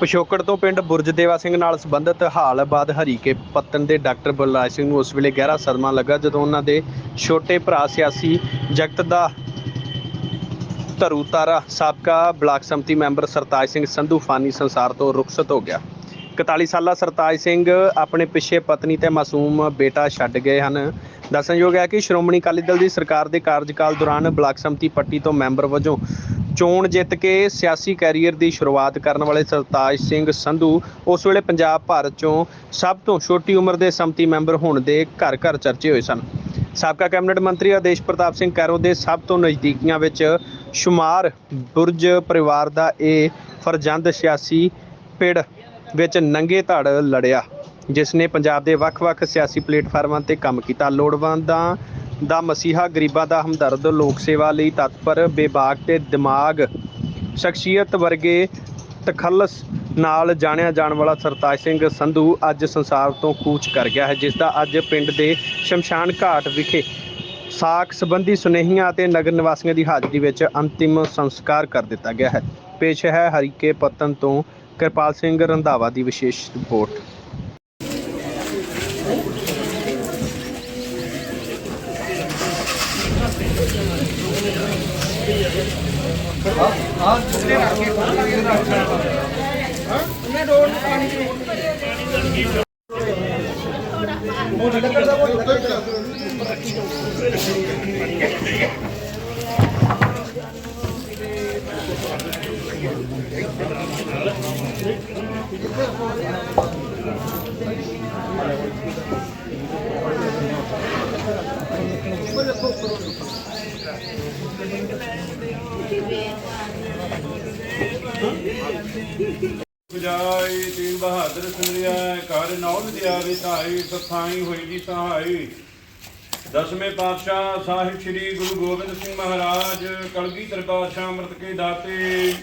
ਪਿਛੋਕੜ ਤੋਂ ਪਿੰਡ ਬੁਰਜ ਦੇਵਾ ਸਿੰਘ ਨਾਲ ਸੰਬੰਧਿਤ ਹਾਲਬਾਦ ਹਰੀਕੇ ਪੱਤਨ ਦੇ ਡਾਕਟਰ ਬਲਰਾਜ ਸਿੰਘ ਨੂੰ ਉਸ ਵੇਲੇ ਗਹਿਰਾ ਸਦਮਾ ਲੱਗਾ ਜਦੋਂ ਉਹਨਾਂ ਦੇ ਛੋਟੇ ਭਰਾ ਸਿਆਸੀ ਜਗਤ ਦਾ ਧਰੂ ਤਾਰਾ ਸਾਬਕਾ ਬਲਾਕ ਸੰਮਤੀ ਮੈਂਬਰ ਸਰਤਾਜ ਸਿੰਘ ਸੰਧੂ ਫਾਨੀ ਸੰਸਾਰ ਤੋਂ ਰੁਖਸਤ ਹੋ ਗਿਆ। 41 ਸਾਲਾ ਸਰਤਾਜ ਸਿੰਘ ਆਪਣੇ ਪਿੱਛੇ ਪਤਨੀ ਤੇ ਮਾਸੂਮ ਬੇਟਾ ਛੱਡ ਗਏ ਹਨ। ਦੱਸਣਯੋਗ ਹੈ ਕਿ ਸ਼੍ਰੋਮਣੀ ਅਕਾਲੀ ਦਲ ਦੀ ਸਰਕਾਰ ਦੇ ਕਾਰਜਕਾਲ ਦੌਰਾਨ ਬਲਾਕ ਸੰਮਤੀ ਪੱਟੀ ਤੋਂ ਮੈਂਬਰ ਵਜੋਂ ਚੋਣ ਜਿੱਤ ਕੇ ਸਿਆਸੀ ਕੈਰੀਅਰ ਦੀ ਸ਼ੁਰੂਆਤ ਕਰਨ ਵਾਲੇ ਸਰਤਾਜ ਸਿੰਘ ਸੰਧੂ ਉਸ ਵੇਲੇ ਪੰਜਾਬ ਭਾਰਤ ਚੋਂ ਸਭ ਤੋਂ ਛੋਟੀ ਉਮਰ ਦੇ ਸੰਮਤੀ ਮੈਂਬਰ ਹੋਣ ਦੇ ਘਰ ਘਰ ਚਰਚੇ ਹੋਏ ਸਨ। ਸਾਬਕਾ ਕੈਬਨਿਟ ਮੰਤਰੀ ਆਦੇਸ਼ ਪ੍ਰਤਾਪ ਸਿੰਘ ਕੈਰੋ ਦੇ ਸਭ ਤੋਂ ਨਜ਼ਦੀਕੀਆਂ ਵਿੱਚ ਸ਼ੁਮਾਰ ਬੁਰਜ ਪਰਿਵਾਰ ਦਾ ਇਹ ਫਰਜ਼ੰਦ ਸਿਆਸੀ ਪਿੜ ਵਿੱਚ ਨੰਗੇ ਧੜ ਲੜਿਆ, ਜਿਸ ਨੇ ਪੰਜਾਬ ਦੇ ਵੱਖ-ਵੱਖ ਸਿਆਸੀ ਪਲੇਟਫਾਰਮਾਂ ਤੇ ਕੰਮ ਕੀਤਾ। ਲੋੜਵੰਦਾਂ ਦਾ ਮਸੀਹਾ ਗਰੀਬਾਂ ਦਾ ਹਮਦਰਦ, ਲੋਕ ਸੇਵਾ ਲਈ ਤਤਪਰ, ਬੇਬਾਕ ਤੇ ਦਿਮਾਗ ਸ਼ਖਸੀਅਤ ਵਰਗੇ ਤਖੱਲਸ ਨਾਲ ਜਾਣਿਆ ਜਾਣ ਵਾਲਾ ਸਰਤਾਜ ਸਿੰਘ ਸੰਧੂ ਅੱਜ ਸੰਸਾਰ ਤੋਂ ਕੂਚ ਕਰ ਗਿਆ ਹੈ ਜਿਸ ਦਾ ਅੱਜ ਪਿੰਡ ਦੇ ਸ਼ਮਸ਼ਾਨ ਘਾਟ ਵਿਖੇ ਸਾਕ ਸੰਬੰਧੀ ਸੁਨੇਹੀਆਂ ਅਤੇ ਨਗਰ ਨਿਵਾਸੀਆਂ ਦੀ ਹਾਜ਼ਰੀ ਵਿੱਚ ਅੰਤਿਮ ਸੰਸਕਾਰ ਕਰ ਦਿੱਤਾ ਗਿਆ ਹੈ। ਪੇਸ਼ ਹੈ ਹਰੀਕੇ ਪਤਨ ਤੋਂ ਕਿਰਪਾਲ ਸਿੰਘ ਰੰਧਾਵਾ ਦੀ ਵਿਸ਼ੇਸ਼ ਰਿਪੋਰਟ। ਆ ਜਿੱਤੇ ਰੱਖ ਕੇ ਪਾਣੀ ਦਾ ਅੱਛਾ ਹਾਂ ਇਹਨੇ ਡੋਰ ਨੂੰ ਪਾਣੀ ਦੀ ਉਹ ਜਿਹੜਾ ਕਰਦਾ ਉਹ ਇੱਧਰ ਰੱਖੀ ਜਾਓ Thank you. ਬਜਾਈ ਤੀਨ ਬਹਾਦਰ ਸੁਨਰਿਆ ਘਰ ਨੌ ਵਿਦਿਆ ਵਿਤਾਈ ਸਥਾਈ ਹੋਈ ਦੀ ਸਹਾਈ। ਦਸਵੇਂ ਪਾਤਸ਼ਾਹ ਸਾਹਿਬ ਸ੍ਰੀ ਗੁਰੂ ਗੋਬਿੰਦ ਸਿੰਘ ਮਹਾਰਾਜ, ਕਲਗੀ ਪਾਤਸ਼ਾਹ ਅੰਮ੍ਰਿਤ ਕੇ ਦਾਤੇ।